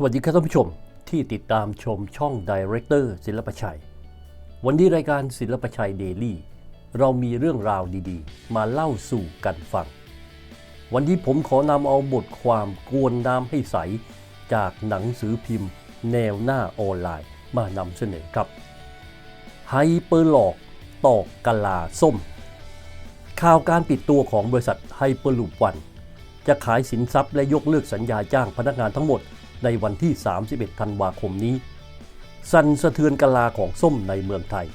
สวัสดีครับท่านผู้ชมที่ติดตามชมช่อง Director ศิลปชัย วันนี้รายการศิลปชัยเดลี่ เรามีเรื่องราวดีๆ มาเล่าสู่กันฟัง วันนี้ผมขอนำเอาบทความกวนน้ำให้ใส จากหนังสือพิมพ์ แนวหน้าออนไลน์มานำเสนอครับไฮเปอร์หลอกตอกกะลาส้ม ข่าวการปิดตัวของบริษัทไฮเปอร์ลูปวัน จะขายสินทรัพย์และยกเลิกสัญญาจ้างพนักงานทั้งหมด ในวันที่ 31 ธันวาคมนี้ สั่นสะเทือนกลาของส้มในเมืองไทย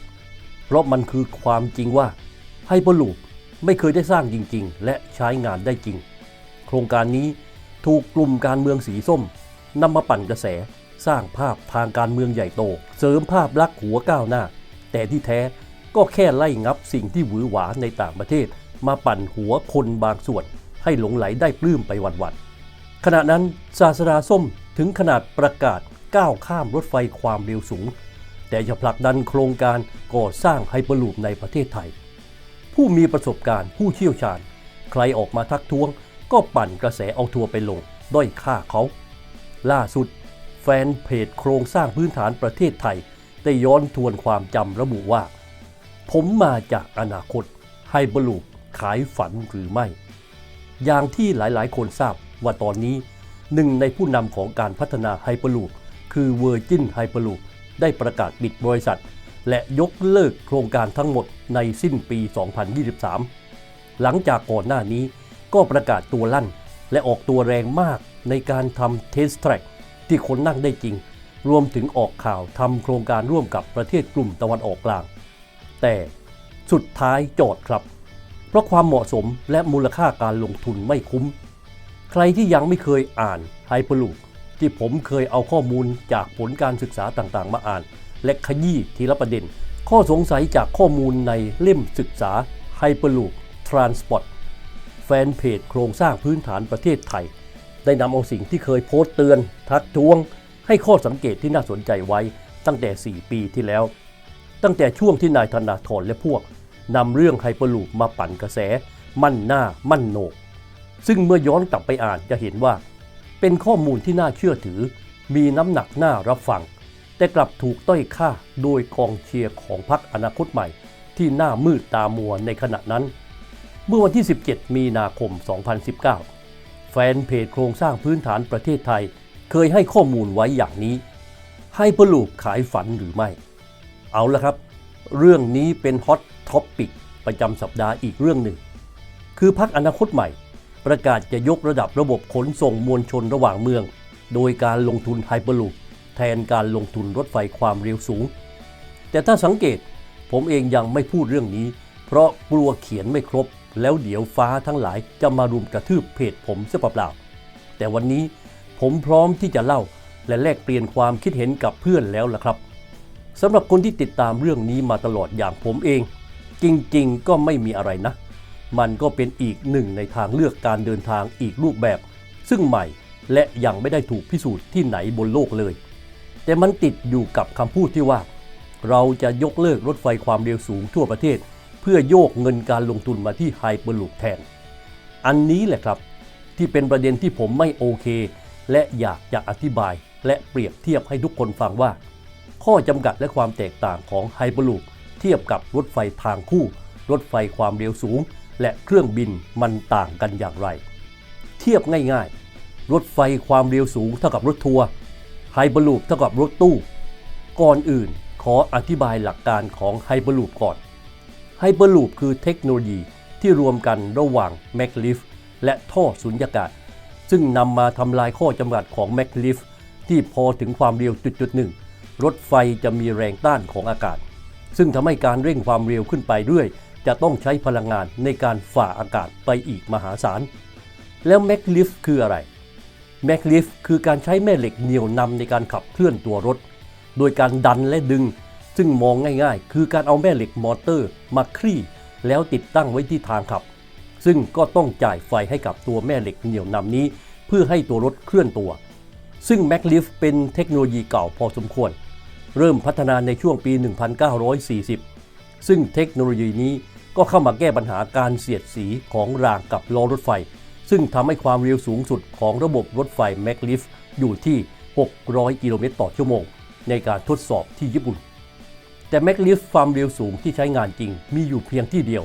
เพราะมันคือความจริงว่าไฮเปอร์ลูปไม่เคยได้สร้างจริง ๆ และใช้งานได้จริง โครงการนี้ถูกกลุ่มการเมืองสีส้มนำมาปั่นกระแสสร้างภาพทางการเมืองใหญ่โต เสริมภาพลักษณ์หัวก้าวหน้า แต่ที่แท้ก็แค่ไล่งับสิ่งที่หวือหวาในต่างประเทศ มาปั่นหัวคนบางส่วน ให้หลงไหลได้ปลื้มไปวันๆขณะนั้นศาสดาส้ม ถึงขนาดประกาศก้าวข้ามรถไฟความเร็วสูง แต่จะผลักดันโครงการก่อสร้างไฮเปอร์ลูปในประเทศไทย ผู้มีประสบการณ์ผู้เชี่ยวชาญ ใครออกมาทักท้วง ก็ปั่นกระแสเอาทัวร์ไปลง ด้อยค่าเขา ล่าสุด แฟนเพจโครงสร้างพื้นฐานประเทศไทย ได้ย้อนทวนความจำระบุว่า ผมมาจากอนาคตไฮเปอร์ลูปขายฝันหรือไม่ อย่างที่หลายๆ คนทราบว่าตอนนี้ หนึ่งในผู้นำของการพัฒนาไฮเปอร์ลูปคือ Virgin Hyperloop ได้ประกาศปิดบริษัท และยกเลิกโครงการทั้งหมดในสิ้นปี 2023 หลังจากก่อนหน้านี้ก็ประกาศตัวลั่น และออกตัวแรงมากในการทำเทสแทร็กที่คนนั่งได้จริง รวมถึงออกข่าวทำโครงการร่วมกับประเทศกลุ่มตะวันออกกลาง แต่สุดท้ายจทย์ครับ เพราะความเหมาะสมและมูลค่าการลงทุนไม่คุ้ม ใครที่ยังไม่เคยอ่านไฮเปอร์ลูปที่ผมเคยเอาข้อมูลจากผลการศึกษาต่างๆ มาอ่าน และขยี้ทีละประเด็น ข้อสงสัยจากข้อมูลในเล่มศึกษา Hyperloop Transport แฟนเพจโครงสร้างพื้นฐานประเทศไทย ได้นำเอาสิ่งที่เคยโพสต์เตือน ทักท้วง ให้ข้อสังเกตที่น่าสนใจไว้ตั้งแต่ 4 ปีที่แล้ว ตั้งแต่ช่วงที่นายธนาธรและพวกนำเรื่องไฮเปอร์ลูปมาปั่นกระแส มั่นหน้ามั่นโหนก ซึ่งเมื่อย้อนกลับไปอ่านจะเห็นว่า เป็นข้อมูลที่น่าเชื่อถือ มีน้ำหนักน่ารับฟัง แต่กลับถูกต้อยค่าโดยกองเชียร์ของพรรคอนาคตใหม่ ที่หน้ามืดตามัวในขณะนั้น เมื่อวันที่ 17 มีนาคม 2019 แฟนเพจโครงสร้างพื้นฐานประเทศไทย เคยให้ข้อมูลไว้อย่างนี้ให้ปลูกขายฝันหรือไม่ เอาละครับ เรื่องนี้เป็นฮอตท็อปปิกประจำสัปดาห์อีกเรื่องหนึ่ง คือพักอนาคตใหม่ ประกาศจะยกระดับระบบขนส่งมวลชนระหว่างเมือง โดยการลงทุนไฮเปอร์ลูปแทนการลงทุนรถไฟความเร็วสูง แต่ถ้าสังเกตผมเองยังไม่พูดเรื่องนี้ เพราะกลัวเขียนไม่ครบ แล้วเดี๋ยวฟ้าทั้งหลายจะมารุมกระทืบเพจผมเสียเปล่าๆแต่วันนี้ผมพร้อมที่จะเล่าและแลกเปลี่ยนความคิดเห็นกับเพื่อนแล้วล่ะครับสำหรับคนที่ติดตามเรื่องนี้มาตลอดอย่างผมเอง จริงๆ ก็ไม่มีอะไรนะ มันก็เป็นอีกหนึ่งในทางเลือกการเดินทางอีกรูปแบบ ซึ่งใหม่และยังไม่ได้ถูกพิสูจน์ที่ไหนบนโลกเลย แต่มันติดอยู่กับคำพูดที่ว่า เราจะยกเลิกรถไฟความเร็วสูงทั่วประเทศ เพื่อโยกเงินการลงทุนมาที่ไฮเปอร์ลูปแทน อันนี้แหละครับ ที่เป็นประเด็นที่ผมไม่โอเค และอยากจะอธิบาย และเปรียบเทียบให้ทุกคนฟังว่า ข้อจำกัดและความแตกต่างของไฮเปอร์ลูปเทียบกับรถไฟทางคู่ รถไฟความเร็วสูง และเครื่องบินมันต่างกันอย่างไร เทียบง่ายๆ รถไฟความเร็วสูงเท่ากับรถทัวร์ไฮเปอร์ลูปเท่ากับรถตู้ ก่อนอื่นขออธิบายหลักการของไฮเปอร์ลูปก่อนไฮเปอร์ลูปคือเทคโนโลยีที่รวมกันระหว่างแมกลิฟและท่อสุญญากาศ ซึ่งนำมาทำลายข้อจำกัดของแมกลิฟที่พอถึงความเร็วจุดๆหนึ่งรถไฟจะมีแรงต้านของอากาศ ซึ่งทำให้การเร่งความเร็วขึ้นไปเรื่อย จะต้องใช้พลังงานในการฝ่าอากาศไปอีกมหาศาล แล้วแมกลิฟคืออะไรแมกลิฟคือการใช้แม่เหล็กเหนี่ยวนำในการขับเคลื่อนตัวรถ โดยการดันและดึง ซึ่งมองง่ายๆ คือการเอาแม่เหล็กมอเตอร์มาคลี่ แล้วติดตั้งไว้ที่ทางขับ ซึ่งก็ต้องจ่ายไฟให้กับตัวแม่เหล็กเหนี่ยวนำนี้ เพื่อให้ตัวรถเคลื่อนตัว ซึ่งแมกลิฟเป็นเทคโนโลยีเก่าพอสมควร เริ่มพัฒนาในช่วงปี 1940 ซึ่งเทคโนโลยีนี้ ก็เข้ามาแก้ปัญหาการเสียดสีของรางกับล้อรถไฟ ซึ่งทำให้ความเร็วสูงสุดของระบบรถไฟแมกลิฟอยู่ที่ 600 กิโลเมตรต่อชั่วโมง ในการทดสอบที่ญี่ปุ่น แต่แมกลิฟความเร็วสูงที่ใช้งานจริงมีอยู่เพียงที่เดียว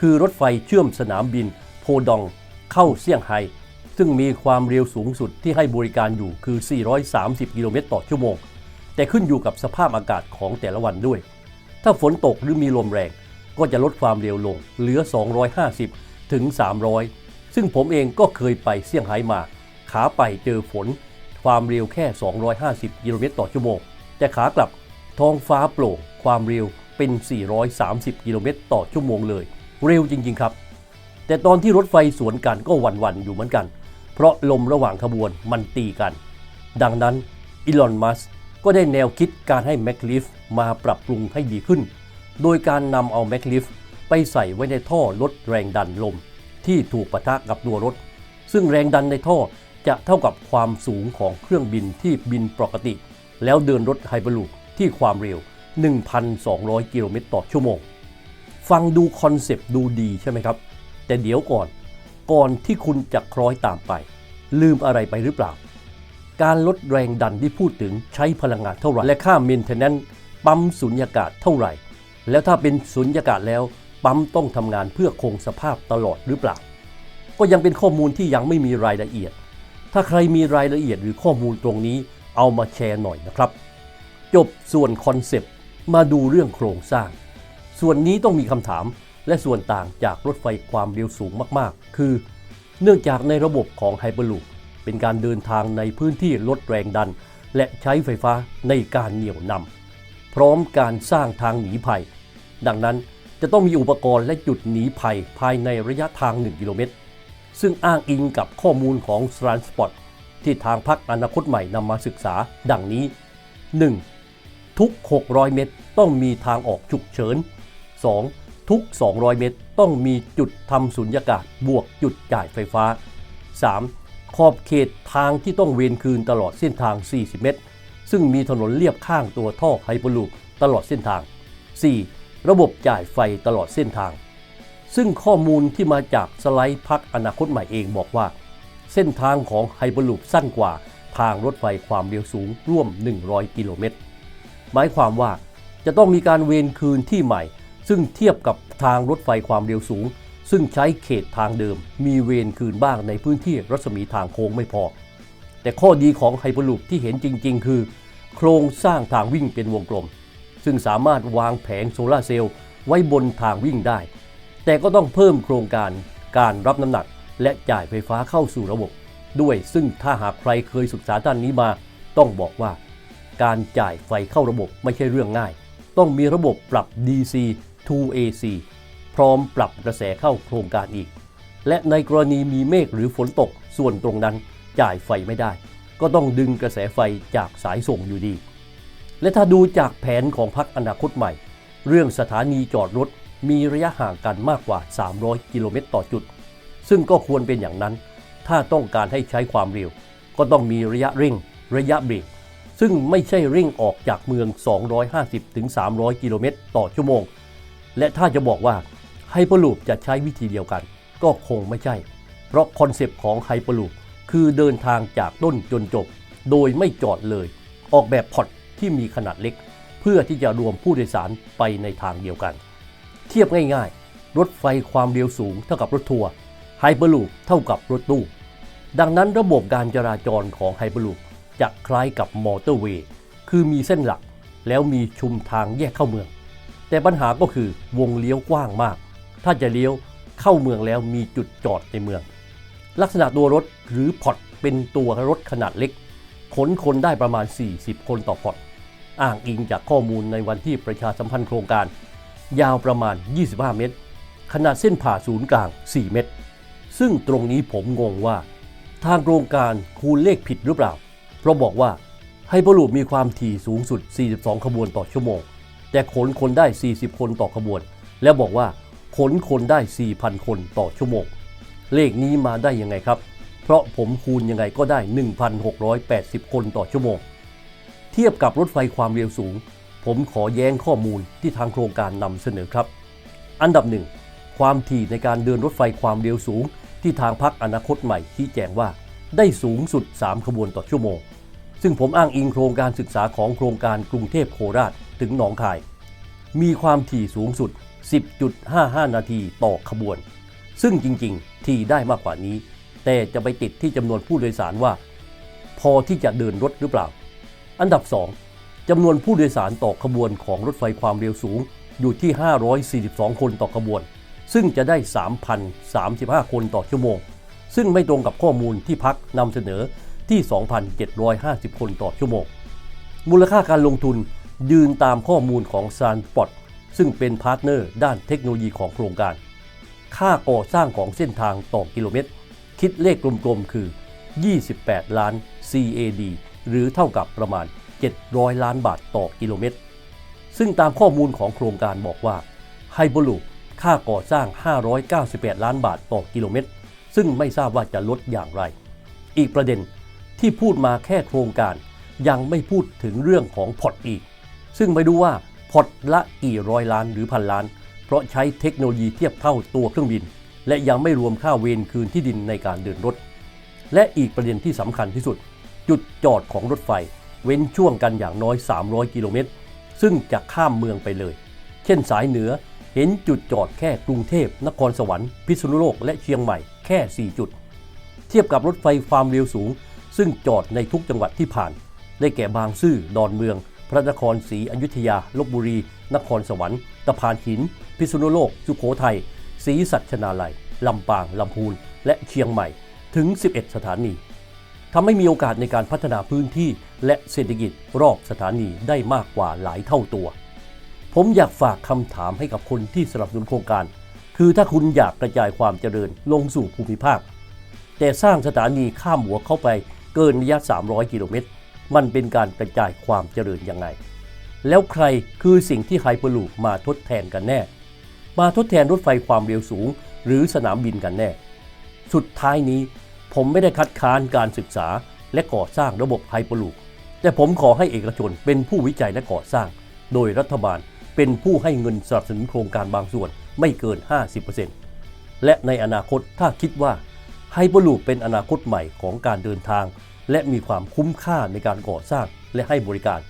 คือรถไฟเชื่อมสนามบินโพดองเข้าเซี่ยงไฮ้ซึ่งมีความเร็วสูงสุดที่ให้บริการอยู่คือ 430 กิโลเมตรต่อชั่วโมง แต่ขึ้นอยู่กับสภาพอากาศของแต่ละวันด้วย ถ้าฝนตกหรือมีลมแรง ก็จะลดความเร็วลง เหลือ 250 ถึง 300 ซึ่งผมเองก็เคยไปเซี่ยงไฮ้มา ขาไปเจอฝน ความเร็วแค่ 250กิโลเมตรต่อชั่วโมง แต่ขากลับท้องฟ้าโปร่งความเร็วเป็น 430 กิโลเมตรต่อชั่วโมงเลย เร็วจริง ๆ ครับ แต่ตอนที่รถไฟสวนกันก็หวันๆอยู่เหมือนกัน เพราะลมระหว่างขบวนมันตีกัน ดังนั้นอีลอน มัสก็ได้แนวคิดการให้แมคลิฟมาปรับปรุงให้ดีขึ้น โดยการนำเอาแมคลิฟไปใส่ไว้ในท่อลดแรงดันลม ที่ถูกปะทะกับตัวรถ ซึ่งแรงดันในท่อจะเท่ากับความสูงของเครื่องบินที่บินปกติ แล้วเดินรถไฮเปอร์ลูปที่ความเร็ว 1,200 กิโลเมตรต่อชั่วโมง ฟังดูคอนเซปต์ดูดีใช่ไหมครับ แต่เดี๋ยวก่อน ก่อนที่คุณจะคล้อยตามไป ลืมอะไรไปหรือเปล่า การลดแรงดันที่พูดถึงใช้พลังงานเท่าไหร่ และค่าเมนเทนแนนปั๊มสุญญากาศเท่าไหร่ แล้วถ้าเป็นสุญญากาศแล้ว ปั๊มต้องทำงานเพื่อคงสภาพตลอดหรือเปล่า ก็ยังเป็นข้อมูลที่ยังไม่มีรายละเอียด ถ้าใครมีรายละเอียดหรือข้อมูลตรงนี้เอามาแชร์หน่อยนะครับ จบส่วนคอนเซปต์มาดูเรื่องโครงสร้าง ส่วนนี้ต้องมีคำถามและส่วนต่างจากรถไฟความเร็วสูงมากๆ คือ เนื่องจากในระบบของไฮเปอร์ลูปเป็นการเดินทางในพื้นที่ลดแรงดัน และใช้ไฟฟ้าในการเหนี่ยวนำ พร้อมการสร้างทางหนีภัย ดังนั้นจะต้องมีอุปกรณ์และจุดหนีภัยภายในระยะทาง 1 กิโลเมตร ซึ่งอ้างอิงกับข้อมูลของ Transport ที่ทางพักอนาคตใหม่นำมาศึกษา ดังนี้ 1. ทุก 600 เมตรต้องมีทางออกฉุกเฉิน 2. ทุก 200 เมตรต้องมีจุดทำสุญญากาศบวกจุดจ่ายไฟฟ้า 3. ขอบเขตทางที่ต้องเวียนคืนตลอดเส้นทาง 40 เมตร ซึ่งมีถนนเลียบข้างตัวท่อไฮเปอร์ลูปตลอดเส้นทาง 4. ระบบจ่ายไฟตลอดเส้นทาง ซึ่งข้อมูลที่มาจากสไลด์พักอนาคตใหม่เองบอกว่า เส้นทางของไฮเปอร์ลูปสั้นกว่าทางรถไฟความเร็วสูงร่วม 100 กิโลเมตร หมายความว่าจะต้องมีการเวนคืนที่ใหม่ ซึ่งเทียบกับทางรถไฟความเร็วสูง ซึ่งใช้เขตทางเดิม มีเวนคืนบ้างในพื้นที่รัศมีทางโค้งไม่พอ แต่ข้อดีของไฮเปอร์ลูปที่เห็นจริง ๆ คือ โครงสร้างทางวิ่งเป็นวงกลม ซึ่งสามารถวางแผงโซลาเซลล์ไว้บนทางวิ่งได้ แต่ก็ต้องเพิ่มโครงการการรับน้ำหนัก และจ่ายไฟฟ้าเข้าสู่ระบบ ด้วยซึ่งถ้าหากใครเคยศึกษาด้านนี้มา ต้องบอกว่า การจ่ายไฟเข้าระบบไม่ใช่เรื่องง่าย ต้องมีระบบปรับ DC to AC พร้อมปรับกระแสเข้าโครงการอีก และในกรณีมีเมฆหรือฝนตกส่วนตรงนั้นจ่ายไฟไม่ได้ ก็ต้องดึงกระแสไฟจากสายส่งอยู่ดี และถ้าดูจากแผนของพรรคอนาคตใหม่ เรื่องสถานีจอดรถมีระยะห่างกันมากกว่า 300 กิโลเมตรต่อจุด ซึ่งก็ควรเป็นอย่างนั้น ถ้าต้องการให้ใช้ความเร็ว ก็ต้องมีระยะเร่ง ระยะเบรก ซึ่งไม่ใช่เร่งออกจากเมือง 250-300 กิโลเมตรต่อชั่วโมง และถ้าจะบอกว่าไฮเปอร์ลูปจะใช้วิธีเดียวกัน ก็คงไม่ใช่ เพราะคอนเซปต์ของไฮเปอร์ลูป คือเดินทางจากต้นจนจบ โดยไม่จอดเลย ออกแบบพอร์ตที่มีขนาดเล็ก เพื่อที่จะรวมผู้โดยสารไปในทางเดียวกัน เทียบง่ายๆ รถไฟความเร็วสูงเท่ากับรถทัวร์ไฮเปอร์ลูปเท่ากับรถตู้ ดังนั้นระบบการจราจรของไฮเปอร์ลูปจะคล้ายกับมอเตอร์เวย์คือมีเส้นหลักแล้วมีชุมทางแยกเข้าเมือง แต่ปัญหาก็คือวงเลี้ยวกว้างมาก ถ้าจะเลี้ยวเข้าเมืองแล้วมีจุดจอดในเมือง ลักษณะตัวรถหรือพอร์ตเป็นตัวรถขนาดเล็ก ขนคนได้ประมาณ 40 คนต่อพอร์ตอ้างอิงจากข้อมูลในวันที่ประชาสัมพันธ์โครงการ ยาวประมาณ 25 เมตร ขนาดเส้นผ่าศูนย์กลาง 4 เมตร ซึ่งตรงนี้ผมงงว่า ทางโครงการคูณเลขผิดหรือเปล่า เพราะบอกว่าไฮเปอร์ลูปมีความถี่สูงสุด 42 ขบวนต่อชั่วโมง แต่ขนคนได้ 40 คนต่อขบวน และบอกว่าขนคนได้ 4,000 คนต่อชั่วโมง เลขนี้มาได้ยังไงครับ เพราะผมคูณยังไงก็ได้ 1,680 คนต่อชั่วโมง เทียบกับรถไฟความเร็วสูง ผมขอแย้งข้อมูลที่ทางโครงการนำเสนอครับ อันดับหนึ่งความถี่ในการเดินรถไฟความเร็วสูง ที่ทางพักอนาคตใหม่ชี้แจงว่าได้สูงสุด 3 ขบวนต่อชั่วโมง ซึ่งผมอ้างอิงโครงการศึกษาของโครงการกรุงเทพโคราชถึงหนองคาย มีความถี่สูงสุด 10.55 นาทีต่อขบวน ซึ่งจริงๆ ที่ได้มากกว่านี้ แต่จะไปติดที่จำนวนผู้โดยสารว่า พอที่จะเดินรถหรือเปล่า อันดับ 2จำนวนผู้โดยสารต่อขบวนของรถไฟความเร็วสูงอยู่ที่ 542 คนต่อขบวน ซึ่งจะได้ 3,035 คนต่อชั่วโมง ซึ่งไม่ตรงกับข้อมูลที่พักนำเสนอที่ 2,750 คนต่อชั่วโมง มูลค่าการลงทุนยืนตามข้อมูลของซานปอตซึ่งเป็นพาร์ทเนอร์ด้านเทคโนโลยีของโครงการ ค่าก่อสร้างของเส้นทางต่อกิโลเมตร คิดเลขกลมๆคือ 28 ล้าน CAD หรือเท่ากับประมาณ 700 ล้านบาทต่อกิโลเมตร ซึ่งตามข้อมูลของโครงการบอกว่าไฮเปอร์ลูค่าก่อสร้าง 598 ล้านบาทต่อกิโลเมตร ซึ่งไม่ทราบว่าจะลดอย่างไร อีกประเด็นที่พูดมาแค่โครงการยังไม่พูดถึงเรื่องของพอร์ตอีก ซึ่งไม่รู้ว่าพอร์ตละกี่ร้อยล้านหรือพันล้าน ราะใช้เทคโนโลยีเทียบเท่าตัวเครื่องบิน และยังไม่รวมค่าเวรคืนที่ดินในการเดินรถ และอีกประเด็นที่สำคัญที่สุด จุดจอดของรถไฟ เว้นช่วงกันอย่างน้อย 300 กิโลเมตร ซึ่งจะข้ามเมืองไปเลย เช่นสายเหนือเห็นจุดจอดแค่กรุงเทพ นครสวรรค์ พิษณุโลก และเชียงใหม่แค่ 4 จุด เทียบกับรถไฟความเร็วสูง ซึ่งจอดในทุกจังหวัดที่ผ่าน ได้แก่บางซื่อ ดอนเมือง พระนครศรีอยุธยาลบบุรี นครสวรรค์ตะพานหิน พิษณุโลก สุโขทัยศรีสัชนาลัย ลำปาง ลำพูน และเชียงใหม่ถึง 11 สถานีทำให้มีโอกาสในการพัฒนาพื้นที่และเศรษฐกิจรอบสถานีได้มากกว่าหลายเท่าตัว ผมอยากฝากคำถามให้กับคนที่สนับสนุนโครงการ คือถ้าคุณอยากกระจายความเจริญลงสู่ภูมิภาค แต่สร้างสถานีข้ามหัวเข้าไปเกินระยะ 300 กิโลเมตร มันเป็นการกระจายความเจริญยังไง แล้วใครคือสิ่งที่ไฮเปอร์ลูปมาทดแทนกันแน่ มาทดแทนรถไฟความเร็วสูง หรือสนามบินกันแน่ สุดท้ายนี้ผมไม่ได้คัดค้านการศึกษาและก่อสร้างระบบไฮเปอร์ลูปแต่ผมขอให้เอกชนเป็นผู้วิจัยและก่อสร้าง โดยรัฐบาลเป็นผู้ให้เงินสนับสนุนโครงการบางส่วนไม่เกิน 50%และในอนาคตถ้าคิดว่าไฮเปอร์ลูปเป็นอนาคตใหม่ของการเดินทาง และมีความคุ้มค่าในการก่อสร้างและให้บริการ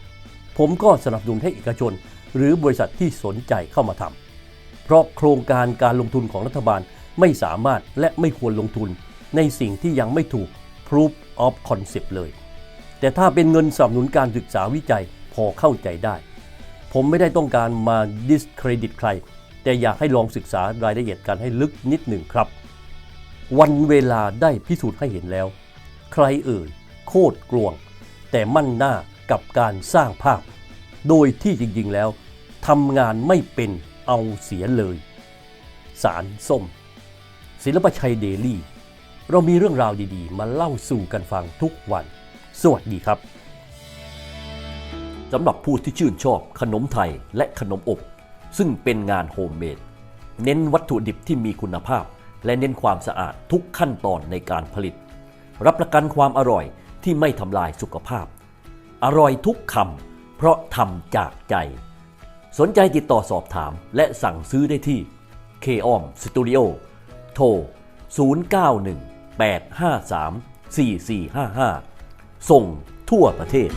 ผมก็สนับสนุนให้เอกชน หรือบริษัทที่สนใจเข้ามาทำเพราะโครงการการลงทุนของรัฐบาลไม่สามารถและไม่ควรลงทุนในสิ่งที่ยังไม่ถูก proof of concept เลย แต่ถ้าเป็นเงินสนับสนุนการศึกษาวิจัยพอเข้าใจได้ ผมไม่ได้ต้องการมา discredit ใคร แต่อยากให้ลองศึกษารายละเอียดกันให้ลึกนิดหนึ่งครับ วันเวลาได้พิสูจน์ให้เห็นแล้ว ใครเอ่ย โคตรกลวง แต่มั่นหน้ากับการสร้างภาพ โดยที่จริงๆแล้วทำงานไม่เป็นเอาเสียเลย สารส้ม ศิลปชัยเดลี่ เรามีเรื่องราวดีๆ มาเล่าสู่กันฟังทุกวัน สวัสดีครับสำหรับผู้ที่ชื่นชอบขนมไทยและขนมอบ ซึ่งเป็นงานโฮมเมดเน้นวัตถุดิบที่มีคุณภาพ และเน้นความสะอาดทุกขั้นตอนในการผลิต รับประกันความอร่อย ที่ไม่ทำลายสุขภาพ อร่อยทุกคำเพราะทำจากใจ สนใจติดต่อสอบถามและสั่งซื้อได้ที่ k o m Studio โทร 091 853 4455 ส่งทั่วประเทศ